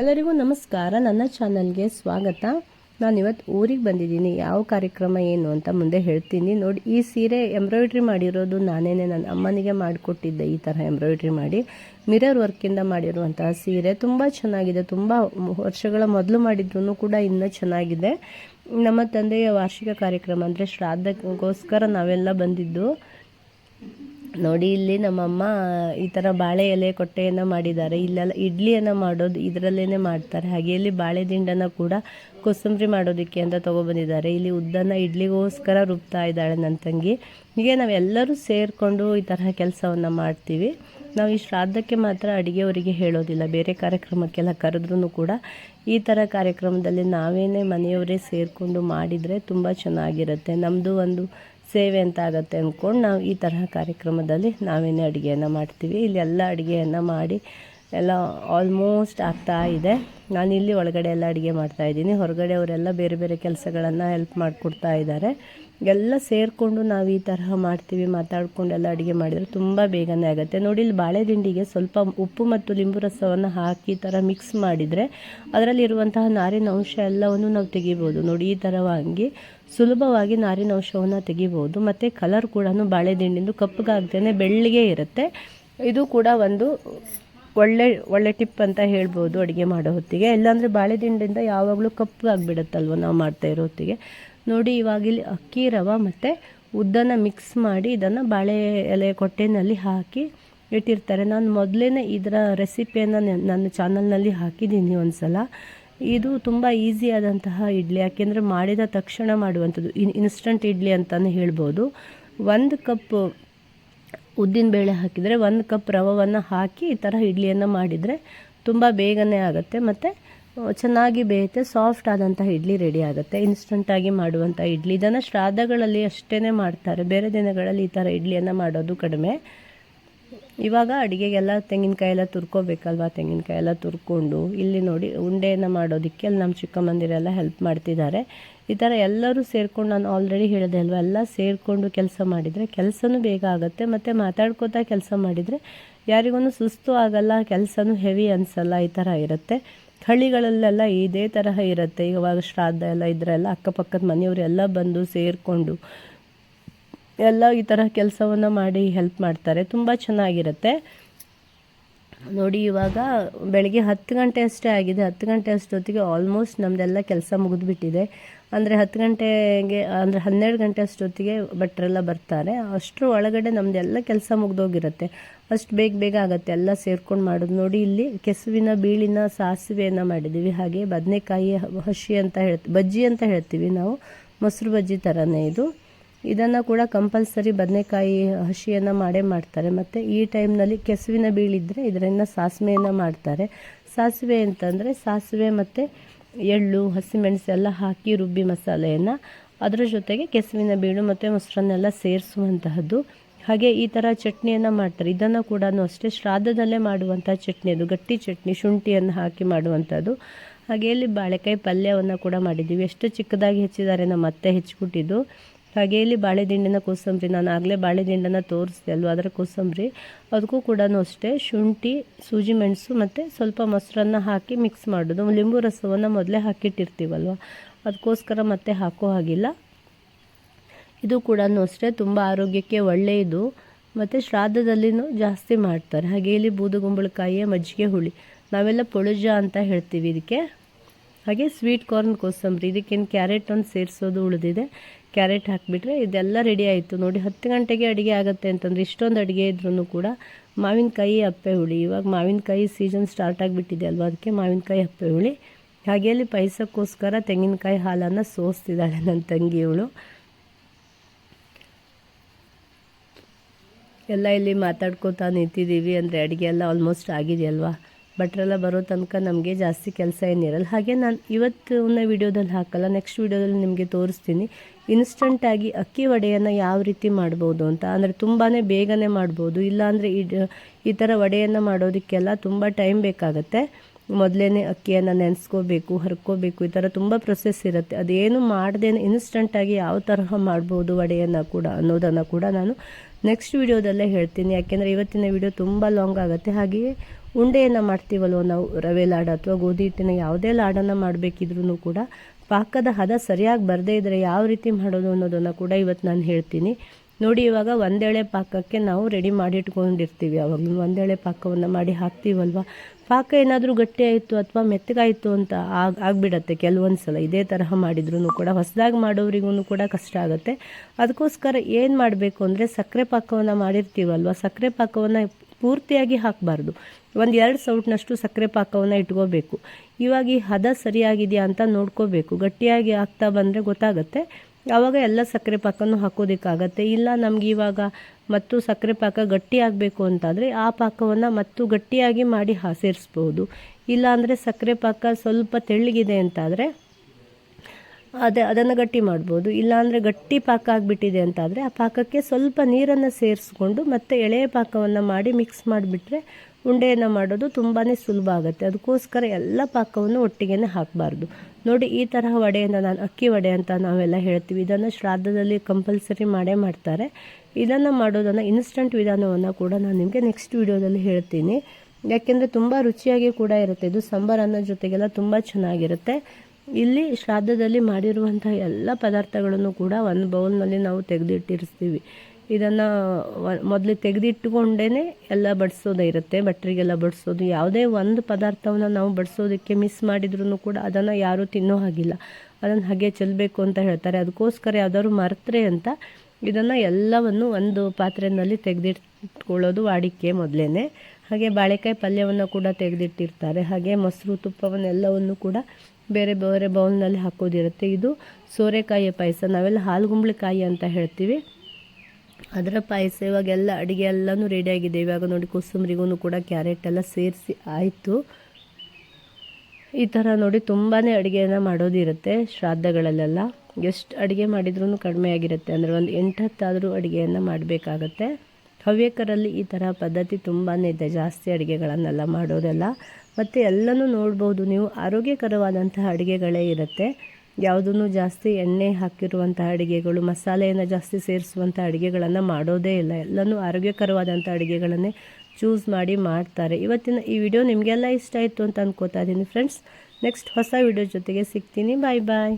ಎಲ್ಲರಿಗೂ ನಮಸ್ಕಾರ. ನನ್ನ ಚಾನಲ್ಗೆ ಸ್ವಾಗತ. ನಾನು ಇವತ್ತು ಊರಿಗೆ ಬಂದಿದ್ದೀನಿ. ಯಾವ ಕಾರ್ಯಕ್ರಮ ಏನು ಅಂತ ಮುಂದೆ ಹೇಳ್ತೀನಿ. ನೋಡಿ, ಈ ಸೀರೆ ಎಂಬ್ರಾಯ್ಡ್ರಿ ಮಾಡಿರೋದು ನಾನೇನೆ ನನ್ನ ಅಮ್ಮನಿಗೆ ಮಾಡಿಕೊಟ್ಟಿದ್ದೆ. ಈ ಥರ ಎಂಬ್ರಾಯ್ಡ್ರಿ ಮಾಡಿ ಮಿರರ್ ವರ್ಕಿಂದ ಮಾಡಿರುವಂತಹ ಸೀರೆ. ತುಂಬ ಚೆನ್ನಾಗಿದೆ. ತುಂಬ ವರ್ಷಗಳ ಮೊದಲು ಮಾಡಿದ್ರು ಕೂಡ ಇನ್ನೂ ಚೆನ್ನಾಗಿದೆ. ನಮ್ಮ ತಂದೆಯ ವಾರ್ಷಿಕ ಕಾರ್ಯಕ್ರಮ ಅಂದರೆ ಶ್ರಾದ್ದಕ್ಕೋಸ್ಕರ ನಾವೆಲ್ಲ ಬಂದಿದ್ದು. ನೋಡಿ, ಇಲ್ಲಿ ನಮ್ಮಮ್ಮ ಈ ಥರ ಬಾಳೆ ಎಲೆ ಕೊಟ್ಟೆಯನ್ನು ಮಾಡಿದ್ದಾರೆ. ಇಲ್ಲೆಲ್ಲ ಇಡ್ಲಿಯನ್ನು ಮಾಡೋದು ಇದರಲ್ಲೇ ಮಾಡ್ತಾರೆ. ಹಾಗೆ ಇಲ್ಲಿ ಬಾಳೆ ದಿಂಡನ ಕೂಡ ಕೋಸಂಬರಿ ಮಾಡೋದಕ್ಕೆ ಅಂತ ತೊಗೊಬಂದಿದ್ದಾರೆ. ಇಲ್ಲಿ ಉದ್ದನ್ನು ಇಡ್ಲಿಗೋಸ್ಕರ ರುಬ್ತಾ ಇದ್ದಾಳೆ ನನ್ನ ತಂಗಿ. ಹೀಗೆ ನಾವೆಲ್ಲರೂ ಸೇರಿಕೊಂಡು ಈ ತರಹ ಕೆಲಸವನ್ನು ಮಾಡ್ತೀವಿ. ನಾವು ಈ ಶ್ರಾದ್ದಕ್ಕೆ ಮಾತ್ರ ಅಡುಗೆಯವರಿಗೆ ಹೇಳೋದಿಲ್ಲ. ಬೇರೆ ಕಾರ್ಯಕ್ರಮಕ್ಕೆಲ್ಲ ಕರೆದ್ರೂ ಕೂಡ ಈ ಥರ ಕಾರ್ಯಕ್ರಮದಲ್ಲಿ ನಾವೇನೇ ಮನೆಯವರೇ ಸೇರಿಕೊಂಡು ಮಾಡಿದರೆ ತುಂಬ ಚೆನ್ನಾಗಿರುತ್ತೆ. ನಮ್ಮದು ಒಂದು ಸೇವೆ ಅಂತ ಆಗುತ್ತೆ ಅಂದ್ಕೊಂಡು ನಾವು ಈ ತರಹ ಕಾರ್ಯಕ್ರಮದಲ್ಲಿ ನಾವೇನೇ ಅಡುಗೆಯನ್ನು ಮಾಡ್ತೀವಿ. ಇಲ್ಲಿ ಎಲ್ಲ ಅಡುಗೆಯನ್ನು ಮಾಡಿ ಎಲ್ಲ ಆಲ್ಮೋಸ್ಟ್ ಆಗ್ತಾ ಇದೆ. ನಾನು ಇಲ್ಲಿ ಒಳಗಡೆ ಎಲ್ಲ ಅಡುಗೆ ಮಾಡ್ತಾಯಿದ್ದೀನಿ ಹೊರಗಡೆ ಅವರೆಲ್ಲ ಬೇರೆ ಬೇರೆ ಕೆಲಸಗಳನ್ನು ಹೆಲ್ಪ್ ಮಾಡಿಕೊಡ್ತಾ ಇದ್ದಾರೆ. ಎಲ್ಲ ಸೇರಿಕೊಂಡು ನಾವು ಈ ತರಹ ಮಾಡ್ತೀವಿ, ಮಾತಾಡ್ಕೊಂಡು ಎಲ್ಲ ಅಡುಗೆ ಮಾಡಿದರೆ ತುಂಬ ಬೇಗನೆ ಆಗುತ್ತೆ. ನೋಡಿ, ಇಲ್ಲಿ ಬಾಳೆ ದಿಂಡಿಗೆ ಸ್ವಲ್ಪ ಉಪ್ಪು ಮತ್ತು ಲಿಂಬು ರಸವನ್ನು ಹಾಕಿ ಥರ ಮಿಕ್ಸ್ ಮಾಡಿದರೆ ಅದರಲ್ಲಿರುವಂತಹ ನಾರಿನ ಅಂಶ ಎಲ್ಲವನ್ನು ನಾವು ತೆಗಿಬೋದು. ನೋಡಿ, ಈ ಥರವಾಗಿ ಸುಲಭವಾಗಿ ನಾರಿನ ಅಂಶವನ್ನು ತೆಗಿಬೋದು. ಮತ್ತು ಕಲರ್ ಕೂಡ ಬಾಳೆದಿಂಡಿಂದು ಕಪ್ಪಗಾಗ್ದೇ ಬೆಳ್ಳಿಗೆ ಇರುತ್ತೆ. ಇದು ಕೂಡ ಒಂದು ಒಳ್ಳೆ ಒಳ್ಳೆ ಟಿಪ್ ಅಂತ ಹೇಳ್ಬೋದು ಅಡುಗೆ ಮಾಡೋ ಹೊತ್ತಿಗೆ. ಇಲ್ಲಾಂದರೆ ಬಾಳೆದಿಂಡಿಂದ ಯಾವಾಗಲೂ ಕಪ್ಪಗಾಗ್ಬಿಡುತ್ತಲ್ವ ನಾವು ಮಾಡ್ತಾ ಇರೋ ಹೊತ್ತಿಗೆ. ನೋಡಿ ಇವಾಗಿಲ್ಲಿ ಅಕ್ಕಿ ರವೆ ಮತ್ತು ಉದ್ದನ ಮಿಕ್ಸ್ ಮಾಡಿ ಇದನ್ನು ಬಾಳೆ ಎಲೆ ಕೊಟ್ಟೆನಲ್ಲಿ ಹಾಕಿ ಇಟ್ಟಿರ್ತಾರೆ. ನಾನು ಮೊದಲೇ ಇದರ ರೆಸಿಪಿಯನ್ನು ನನ್ನ ಚಾನಲ್ನಲ್ಲಿ ಹಾಕಿದ್ದೀನಿ ಒಂದು ಸಲ ಇದು ತುಂಬ ಈಸಿ ಆದಂತಹ ಇಡ್ಲಿ, ಯಾಕೆಂದರೆ ಮಾಡಿದ ತಕ್ಷಣ ಮಾಡುವಂಥದ್ದು, ಇನ್ ಇನ್ಸ್ಟಂಟ್ ಇಡ್ಲಿ ಅಂತಲೇ ಹೇಳ್ಬೋದು. ಒಂದು ಕಪ್ ಉದ್ದಿನ ಬೇಳೆ ಹಾಕಿದರೆ ಒಂದು ಕಪ್ ರವವನ್ನು ಹಾಕಿ ಈ ಥರ ಇಡ್ಲಿಯನ್ನು ಮಾಡಿದರೆ ತುಂಬ ಬೇಗನೆ ಆಗುತ್ತೆ. ಮತ್ತು ಚೆನ್ನಾಗಿ ಬೇಯುತ್ತೆ ಸಾಫ್ಟ್ ಆದಂತಹ ಇಡ್ಲಿ ರೆಡಿ ಆಗುತ್ತೆ. ಇನ್ಸ್ಟಂಟಾಗಿ ಮಾಡುವಂಥ ಇಡ್ಲಿ. ಇದನ್ನು ಶ್ರಾದ್ದಗಳಲ್ಲಿ ಅಷ್ಟೇ ಮಾಡ್ತಾರೆ. ಬೇರೆ ದಿನಗಳಲ್ಲಿ ಈ ಥರ ಇಡ್ಲಿಯನ್ನು ಮಾಡೋದು ಕಡಿಮೆ. ಇವಾಗ ಅಡುಗೆಗೆಲ್ಲ ತೆಂಗಿನಕಾಯಿ ಎಲ್ಲ ತುರ್ಕೋಬೇಕಲ್ವ ತೆಂಗಿನಕಾಯಿ ಎಲ್ಲ ತುರ್ಕೊಂಡು ಇಲ್ಲಿ ನೋಡಿ ಉಂಡೆಯನ್ನು ಮಾಡೋದಕ್ಕೆ ಅಲ್ಲಿ ನಮ್ಮ ಚಿಕ್ಕಮ್ಮಂದಿರೆಲ್ಲ ಹೆಲ್ಪ್ ಮಾಡ್ತಿದ್ದಾರೆ. ಈ ಥರ ಎಲ್ಲರೂ ಸೇರ್ಕೊಂಡು ನಾನು ಆಲ್ರೆಡಿ ಹೇಳಿದೆ ಅಲ್ವ, ಎಲ್ಲ ಸೇರಿಕೊಂಡು ಕೆಲಸ ಮಾಡಿದರೆ ಕೆಲಸನೂ ಬೇಗ ಆಗುತ್ತೆ, ಮತ್ತು ಮಾತಾಡ್ಕೋತಾ ಕೆಲಸ ಮಾಡಿದರೆ ಯಾರಿಗೂ ಸುಸ್ತು ಆಗಲ್ಲ, ಕೆಲಸನೂ ಹೆವಿ ಅನಿಸಲ್ಲ, ಈ ಥರ ಇರುತ್ತೆ. ಹಳ್ಳಿಗಳಲ್ಲೆಲ್ಲ ಇದೇ ತರಹ ಇರುತ್ತೆ. ಇವಾಗ ಶ್ರಾದ್ದ ಎಲ್ಲ ಇದ್ರೆಲ್ಲ ಅಕ್ಕಪಕ್ಕದ ಮನೆಯವರೆಲ್ಲ ಬಂದು ಸೇರಿಕೊಂಡು ಎಲ್ಲ ಈ ಥರ ಕೆಲಸವನ್ನು ಮಾಡಿ ಹೆಲ್ಪ್ ಮಾಡ್ತಾರೆ. ತುಂಬ ಚೆನ್ನಾಗಿರುತ್ತೆ. ನೋಡಿ, ಇವಾಗ ಬೆಳಗ್ಗೆ ಹತ್ತು ಗಂಟೆ ಅಷ್ಟೇ ಆಗಿದೆ. ಹತ್ತು ಗಂಟೆ ಅಷ್ಟೊತ್ತಿಗೆ ಆಲ್ಮೋಸ್ಟ್ ನಮ್ಮದೆಲ್ಲ ಕೆಲಸ ಮುಗಿದ್ಬಿಟ್ಟಿದೆ. ಅಂದರೆ ಹತ್ತು ಗಂಟೆಗೆ, ಅಂದರೆ ಹನ್ನೆರಡು ಗಂಟೆ ಅಷ್ಟೊತ್ತಿಗೆ ಭಟ್ರೆಲ್ಲ ಬರ್ತಾರೆ. ಅಷ್ಟರ ಒಳಗಡೆ ನಮ್ಮದೆಲ್ಲ ಕೆಲಸ ಮುಗ್ದೋಗಿರುತ್ತೆ. ಅಷ್ಟು ಬೇಗ ಬೇಗ ಆಗುತ್ತೆ. ಎಲ್ಲ ಸೇರ್ಕೊಂಡು ಮಾಡೋದು. ನೋಡಿ, ಇಲ್ಲಿ ಕೆಸುವಿನ, ಬೀಳಿನ ಸಾಸಿವೆಯನ್ನು ಮಾಡಿದ್ದೀವಿ ಹಾಗೆ ಬದನೆಕಾಯಿ, ಹಸಿ ಅಂತ ಹೇಳ್ತೀವಿ ಬಜ್ಜಿ ಅಂತ ಹೇಳ್ತೀವಿ ನಾವು. ಮೊಸರು ಬಜ್ಜಿ ಥರನೇ ಇದು. ಇದನ್ನು ಕೂಡ ಕಂಪಲ್ಸರಿ ಬದನೆಕಾಯಿ ಹಸಿಯನ್ನು ಮಾಡೇ ಮಾಡ್ತಾರೆ. ಮತ್ತು ಈ ಟೈಮ್ನಲ್ಲಿ ಕೆಸುವಿನ ಬೀಳಿದ್ರೆ ಇದರಿಂದ ಸಾಸಿವೆಯನ್ನು ಮಾಡ್ತಾರೆ. ಸಾಸಿವೆ ಅಂತಂದರೆ ಸಾಸಿವೆ ಮತ್ತು ಎಳ್ಳು, ಹಸಿಮೆಣಸು ಎಲ್ಲ ಹಾಕಿ ರುಬ್ಬಿ ಮಸಾಲೆಯನ್ನು. ಅದರ ಜೊತೆಗೆ ಕೆಸುವಿನ ಬೀಳು ಮತ್ತು ಮೊಸರನ್ನೆಲ್ಲ ಸೇರಿಸುವಂತಹದ್ದು. ಹಾಗೆ ಈ ಥರ ಚಟ್ನಿಯನ್ನು ಮಾಡ್ತಾರೆ. ಇದನ್ನು ಕೂಡ ಅಷ್ಟೇ ಶ್ರಾದ್ದದಲ್ಲೇ ಮಾಡುವಂಥ ಚಟ್ನಿ ಅದು. ಗಟ್ಟಿ ಚಟ್ನಿ, ಶುಂಠಿಯನ್ನು ಹಾಕಿ ಮಾಡುವಂಥದ್ದು ಹಾಗೆ ಇಲ್ಲಿ ಬಾಳೆಕಾಯಿ ಪಲ್ಯವನ್ನು ಕೂಡ ಮಾಡಿದ್ದೀವಿ. ಎಷ್ಟು ಚಿಕ್ಕದಾಗಿ ಹೆಚ್ಚಿದ್ದಾರೆ, ನಮ್ಮ ಅತ್ತೆ ಹೆಚ್ಚಿಬಿಟ್ಟಿದ್ದು ಹಾಗೆ ಇಲ್ಲಿ ಕೋಸಂಬರಿ, ನಾನು ಆಗಲೇ ಬಾಳೆದಿಂಡನ ತೋರಿಸಿದೆ ಅಲ್ವ, ಅದರ ಕೋಸಂಬರಿ. ಅದಕ್ಕೂ ಕೂಡ ಅಷ್ಟೇ, ಶುಂಠಿ, ಸೂಜಿ ಮೆಣಸು ಮತ್ತು ಸ್ವಲ್ಪ ಮೊಸರನ್ನು ಹಾಕಿ ಮಿಕ್ಸ್ ಮಾಡೋದು. ಲಿಂಬು ರಸವನ್ನು ಮೊದಲೇ ಹಾಕಿಟ್ಟಿರ್ತೀವಲ್ವ, ಅದಕ್ಕೋಸ್ಕರ ಮತ್ತೆ ಹಾಕೋ ಹಾಗಿಲ್ಲ. ಇದು ಕೂಡ ಅಷ್ಟೇ, ತುಂಬ ಆರೋಗ್ಯಕ್ಕೆ ಒಳ್ಳೆಯದು. ಮತ್ತು ಶ್ರಾದ್ದದಲ್ಲಿನೂ ಜಾಸ್ತಿ ಮಾಡ್ತಾರೆ. ಹಾಗೆ ಇಲ್ಲಿ ಬೂದುಗುಂಬಳಕಾಯಿಯ ಮಜ್ಜಿಗೆ ಹುಳಿ. ನಾವೆಲ್ಲ ಪೊಳುಜ ಅಂತ ಹೇಳ್ತೀವಿ ಇದಕ್ಕೆ. ಹಾಗೆ ಸ್ವೀಟ್ ಕಾರ್ನ್ ಕೋಸಂಬರಿ, ಇದಕ್ಕೇನು ಕ್ಯಾರೆಟ್ ಒಂದು ಸೇರಿಸೋದು ಉಳಿದಿದೆ. ಕ್ಯಾರೆಟ್ ಹಾಕಿಬಿಟ್ರೆ ಇದೆಲ್ಲ ರೆಡಿ ಆಯಿತು. ನೋಡಿ, ಹತ್ತು ಗಂಟೆಗೆ ಅಡುಗೆ ಆಗುತ್ತೆ ಅಂತಂದರೆ ಇಷ್ಟೊಂದು ಅಡುಗೆ ಇದ್ರೂ ಕೂಡ ಮಾವಿನಕಾಯಿ ಅಪ್ಪೆ ಹುಳಿ. ಇವಾಗ ಮಾವಿನಕಾಯಿ ಸೀಸನ್ ಸ್ಟಾರ್ಟ್ ಆಗಿಬಿಟ್ಟಿದೆ ಅಲ್ವಾ? ಅದಕ್ಕೆ ಮಾವಿನಕಾಯಿ ಅಪ್ಪೆ ಹುಳಿ. ಹಾಗೆ ಅಲ್ಲಿ ಪಾಯಸಕ್ಕೋಸ್ಕರ ತೆಂಗಿನಕಾಯಿ ಹಾಲನ್ನು ಸೋಸ್ತಿದ್ದಾಳೆ ನನ್ನ ತಂಗಿಯವಳು. ಎಲ್ಲ ಇಲ್ಲಿ ಮಾತಾಡ್ಕೋತಾ ನಿಂತಿದ್ದೀವಿ ಅಂದರೆ ಅಡುಗೆ ಎಲ್ಲ ಆಲ್ಮೋಸ್ಟ್ ಆಗಿದೆಯಲ್ವಾ? ಭಟ್ರೆಲ್ಲ ಬರೋ ತನಕ ನಮಗೆ ಜಾಸ್ತಿ ಕೆಲಸ ಏನಿರಲ್ಲ. ಹಾಗೆ ನಾನು ಇವತ್ತು ವಿಡಿಯೋದಲ್ಲಿ ಹಾಕಲ್ಲ ನೆಕ್ಸ್ಟ್ ವಿಡಿಯೋದಲ್ಲಿ ನಿಮಗೆ ತೋರಿಸ್ತೀನಿ. ಇನ್ಸ್ಟಂಟಾಗಿ ಅಕ್ಕಿ ವಡೆಯನ್ನು ಯಾವ ರೀತಿ ಮಾಡ್ಬೋದು ಅಂತ. ಅಂದರೆ ತುಂಬಾ ಬೇಗನೆ ಮಾಡ್ಬೋದು, ಇಲ್ಲಾಂದರೆ ಈ ಥರ ವಡೆಯನ್ನು ಮಾಡೋದಕ್ಕೆಲ್ಲ ತುಂಬ ಟೈಮ್ ಬೇಕಾಗುತ್ತೆ. ಮೊದಲೇ ಅಕ್ಕಿಯನ್ನು ನೆನೆಸ್ಕೋಬೇಕು, ಹರ್ಕೋಬೇಕು, ಈ ಥರ ತುಂಬ ಪ್ರೊಸೆಸ್ ಇರುತ್ತೆ. ಅದೇನು ಮಾಡ್ದೇ ಇನ್ಸ್ಟಂಟಾಗಿ ಯಾವ ತರಹ ಮಾಡ್ಬೋದು ವಡೆಯನ್ನು ಕೂಡ ಅನ್ನೋದನ್ನು ಕೂಡ ನಾನು ನೆಕ್ಸ್ಟ್ ವಿಡಿಯೋದಲ್ಲೇ ಹೇಳ್ತೀನಿ. ಯಾಕೆಂದರೆ ಇವತ್ತಿನ ವಿಡಿಯೋ ತುಂಬ ಲಾಂಗ್ ಆಗುತ್ತೆ. ಹಾಗೆಯೇ ಉಂಡೆಯನ್ನು ಮಾಡ್ತೀವಲ್ವ ನಾವು? ರವೆ ಲಾಡು ಅಥವಾ ಗೋಧಿ ಹಿಟ್ಟಿನ ಯಾವುದೇ ಲಾಡನ್ನು ಮಾಡಬೇಕಿದ್ರೂ ಕೂಡ ಪಾಕದ ಹದ ಸರಿಯಾಗಿ ಬರದೇ ಇದ್ದರೆ ಯಾವ ರೀತಿ ಮಾಡೋದು ಅನ್ನೋದನ್ನು ಕೂಡ ಇವತ್ತು ನಾನು ಹೇಳ್ತೀನಿ. ನೋಡಿ, ಇವಾಗ ಒಂದೇಳೆ ಪಾಕಕ್ಕೆ ನಾವು ರೆಡಿ ಮಾಡಿ ಇಟ್ಕೊಂಡಿರ್ತೀವಿ ಅವಾಗಲೂ ಒಂದೇಳೆ ಪಾಕವನ್ನು ಮಾಡಿ ಹಾಕ್ತೀವಲ್ವ? ಪಾಕ ಏನಾದರೂ ಗಟ್ಟಿಯಾಯಿತು ಅಥವಾ ಮೆತ್ತಗಾಯಿತು ಅಂತ ಆಗ, ಆಗಿಬಿಡತ್ತೆ ಕೆಲವೊಂದು ಸಲ ಇದೇ ತರಹ ಮಾಡಿದ್ರೂ ಕೂಡ, ಹೊಸದಾಗಿ ಮಾಡೋರಿಗೂ ಕೂಡ ಕಷ್ಟ ಆಗುತ್ತೆ. ಅದಕ್ಕೋಸ್ಕರ ಏನು ಮಾಡಬೇಕು ಅಂದರೆ ಸಕ್ಕರೆ ಪಾಕವನ್ನು ಮಾಡಿರ್ತೀವಲ್ವ? ಸಕ್ಕರೆ ಪಾಕವನ್ನು ಪೂರ್ತಿಯಾಗಿ ಹಾಕಬಾರ್ದು. ಒಂದು ಎರಡು ಸೌಟ್ನಷ್ಟು ಸಕ್ಕರೆ ಪಾಕವನ್ನು ಇಟ್ಕೋಬೇಕು. ಇವಾಗ ಈ ಹದ ಸರಿಯಾಗಿದೆಯಾ ಅಂತ ನೋಡ್ಕೋಬೇಕು. ಗಟ್ಟಿಯಾಗಿ ಆಗ್ತಾ ಬಂದರೆ ಗೊತ್ತಾಗುತ್ತೆ. ಆವಾಗ ಎಲ್ಲ ಸಕ್ಕರೆ ಪಾಕನೂ ಹಾಕೋದಕ್ಕಾಗತ್ತೆ. ಇಲ್ಲ ನಮ್ಗೆ ಇವಾಗ ಮತ್ತು ಸಕ್ಕರೆ ಪಾಕ ಗಟ್ಟಿ ಆಗಬೇಕು ಅಂತಾದರೆ ಆ ಪಾಕವನ್ನು ಮತ್ತು ಗಟ್ಟಿಯಾಗಿ ಮಾಡಿ ಹಾ ಸೇರಿಸ್ಬೋದು. ಇಲ್ಲಾಂದರೆ ಸಕ್ಕರೆ ಪಾಕ ಸ್ವಲ್ಪ ತೆಳ್ಳಗಿದೆ ಅಂತಾದರೆ ಅದೇ ಅದನ್ನು ಗಟ್ಟಿ ಮಾಡ್ಬೋದು. ಇಲ್ಲಾಂದರೆ ಗಟ್ಟಿ ಪಾಕ ಆಗಿಬಿಟ್ಟಿದೆ ಅಂತಾದರೆ ಆ ಪಾಕಕ್ಕೆ ಸ್ವಲ್ಪ ನೀರನ್ನು ಸೇರಿಸ್ಕೊಂಡು ಮತ್ತೆ ಎಳೆಯ ಪಾಕವನ್ನು ಮಾಡಿ ಮಿಕ್ಸ್ ಮಾಡಿಬಿಟ್ರೆ ಉಂಡೆಯನ್ನು ಮಾಡೋದು ತುಂಬಾ ಸುಲಭ ಆಗುತ್ತೆ. ಅದಕ್ಕೋಸ್ಕರ ಎಲ್ಲ ಪಾಕವನ್ನು ಒಟ್ಟಿಗೆ ಹಾಕಬಾರ್ದು. ನೋಡಿ, ಈ ತರಹ ವಡೆಯನ್ನು ನಾನು, ಅಕ್ಕಿ ವಡೆ ಅಂತ ನಾವೆಲ್ಲ ಹೇಳ್ತೀವಿ. ಇದನ್ನು ಶ್ರಾದ್ದದಲ್ಲಿ ಕಂಪಲ್ಸರಿ ಮಾಡೇ ಮಾಡ್ತಾರೆ. ಇದನ್ನು ಮಾಡೋದನ್ನು ಇನ್ಸ್ಟಂಟ್ ವಿಧಾನವನ್ನು ಕೂಡ ನಾನು ನಿಮಗೆ ನೆಕ್ಸ್ಟ್ ವಿಡಿಯೋದಲ್ಲಿ ಹೇಳ್ತೀನಿ. ಯಾಕೆಂದರೆ ತುಂಬ ರುಚಿಯಾಗಿ ಕೂಡ ಇರುತ್ತೆ. ಇದು ಸಾಂಬಾರು ಅನ್ನೋ ಜೊತೆಗೆಲ್ಲ ತುಂಬ ಚೆನ್ನಾಗಿರುತ್ತೆ. ಇಲ್ಲಿ ಶ್ರಾದ್ದದಲ್ಲಿ ಮಾಡಿರುವಂಥ ಎಲ್ಲ ಪದಾರ್ಥಗಳನ್ನು ಕೂಡ ಒಂದು ಬೌಲ್ನಲ್ಲಿ ನಾವು ತೆಗೆದಿಟ್ಟಿರಿಸ್ತೀವಿ ಇದನ್ನು ಮೊದಲು ತೆಗೆದಿಟ್ಟುಕೊಂಡೇ ಎಲ್ಲ ಬಡಿಸೋದೇ ಇರುತ್ತೆ. ಭಟ್ರಿಗೆಲ್ಲ ಬಡಿಸೋದು. ಯಾವುದೇ ಒಂದು ಪದಾರ್ಥವನ್ನು ನಾವು ಬಡಿಸೋದಕ್ಕೆ ಮಿಸ್ ಮಾಡಿದ್ರೂ ಕೂಡ ಅದನ್ನು ಯಾರೂ ತಿನ್ನೋ ಹಾಗಿಲ್ಲ. ಅದನ್ನು ಹಾಗೆ ಚೆಲ್ಲಬೇಕು ಅಂತ ಹೇಳ್ತಾರೆ. ಅದಕ್ಕೋಸ್ಕರ ಯಾವ್ದಾದ್ರು ಮರೆತ್ರೆ ಅಂತ ಇದನ್ನು ಎಲ್ಲವನ್ನು ಒಂದು ಪಾತ್ರೆಯಲ್ಲಿ ತೆಗೆದಿಟ್ಕೊಳ್ಳೋದು ವಾಡಿಕೆ ಮೊದಲೇ ಹಾಗೆ ಬಾಳೆಕಾಯಿ ಪಲ್ಯವನ್ನು ಕೂಡ ತೆಗೆದಿಟ್ಟಿರ್ತಾರೆ. ಹಾಗೆ ಮೊಸರು, ತುಪ್ಪವನ್ನೆಲ್ಲವನ್ನು ಕೂಡ ಬೇರೆ ಬೇರೆ ಬೌಲ್ನಲ್ಲಿ ಹಾಕೋದಿರುತ್ತೆ. ಇದು ಸೋರೆಕಾಯಿಯ ಪಾಯಸ. ನಾವೆಲ್ಲ ಹಾಲುಗುಂಬಳಕಾಯಿ ಅಂತ ಹೇಳ್ತೀವಿ. ಅದರ ಪಾಯಸ, ಇವಾಗೆಲ್ಲ ಅಡುಗೆ ಎಲ್ಲನೂ ರೆಡಿಯಾಗಿದೆ ಇವಾಗ ನೋಡಿ ಕೋಸಂಬರಿಗೂ ಕೂಡ ಕ್ಯಾರೆಟ್ ಎಲ್ಲ ಸೇರಿಸಿ ಆಯಿತು. ಈ ಥರ ನೋಡಿ ತುಂಬಾ ಅಡುಗೆಯನ್ನು ಮಾಡೋದಿರುತ್ತೆ ಶ್ರಾದ್ದಗಳಲ್ಲೆಲ್ಲ. ಎಷ್ಟು ಅಡುಗೆ ಮಾಡಿದ್ರೂ ಕಡಿಮೆ ಆಗಿರುತ್ತೆ. ಅಂದರೆ ಒಂದು ಎಂಟು ಹತ್ತಾದರೂ ಅಡುಗೆಯನ್ನು ಮಾಡಬೇಕಾಗತ್ತೆ. ಹವ್ಯಕರಲ್ಲಿ ಈ ಥರ ಪದ್ಧತಿ ತುಂಬಾ ಇದೆ. ಜಾಸ್ತಿ ಅಡುಗೆಗಳನ್ನೆಲ್ಲ ಮಾಡೋದೆಲ್ಲ. ಮತ್ತು ಎಲ್ಲನೂ ನೋಡ್ಬೋದು ನೀವು. ಆರೋಗ್ಯಕರವಾದಂತಹ ಅಡುಗೆಗಳೇ ಇರುತ್ತೆ. ಯಾವುದೂ ಜಾಸ್ತಿ ಎಣ್ಣೆ ಹಾಕಿರುವಂಥ ಅಡುಗೆಗಳು, ಮಸಾಲೆಯನ್ನು ಜಾಸ್ತಿ ಸೇರಿಸುವಂಥ ಅಡುಗೆಗಳನ್ನು ಮಾಡೋದೇ ಇಲ್ಲ. ಎಲ್ಲನೂ ಆರೋಗ್ಯಕರವಾದಂಥ ಅಡುಗೆಗಳನ್ನೇ ಚೂಸ್ ಮಾಡಿ ಮಾಡ್ತಾರೆ. ಇವತ್ತಿನ ಈ ವಿಡಿಯೋ ನಿಮಗೆಲ್ಲ ಇಷ್ಟ ಆಯಿತು ಅಂತ ಅನ್ಕೋತಾ ಇದ್ದೀನಿ. ಫ್ರೆಂಡ್ಸ್ ನೆಕ್ಸ್ಟ್ ಹೊಸ ವಿಡಿಯೋ ಜೊತೆಗೆ ಸಿಗ್ತೀನಿ. ಬಾಯ್ ಬಾಯ್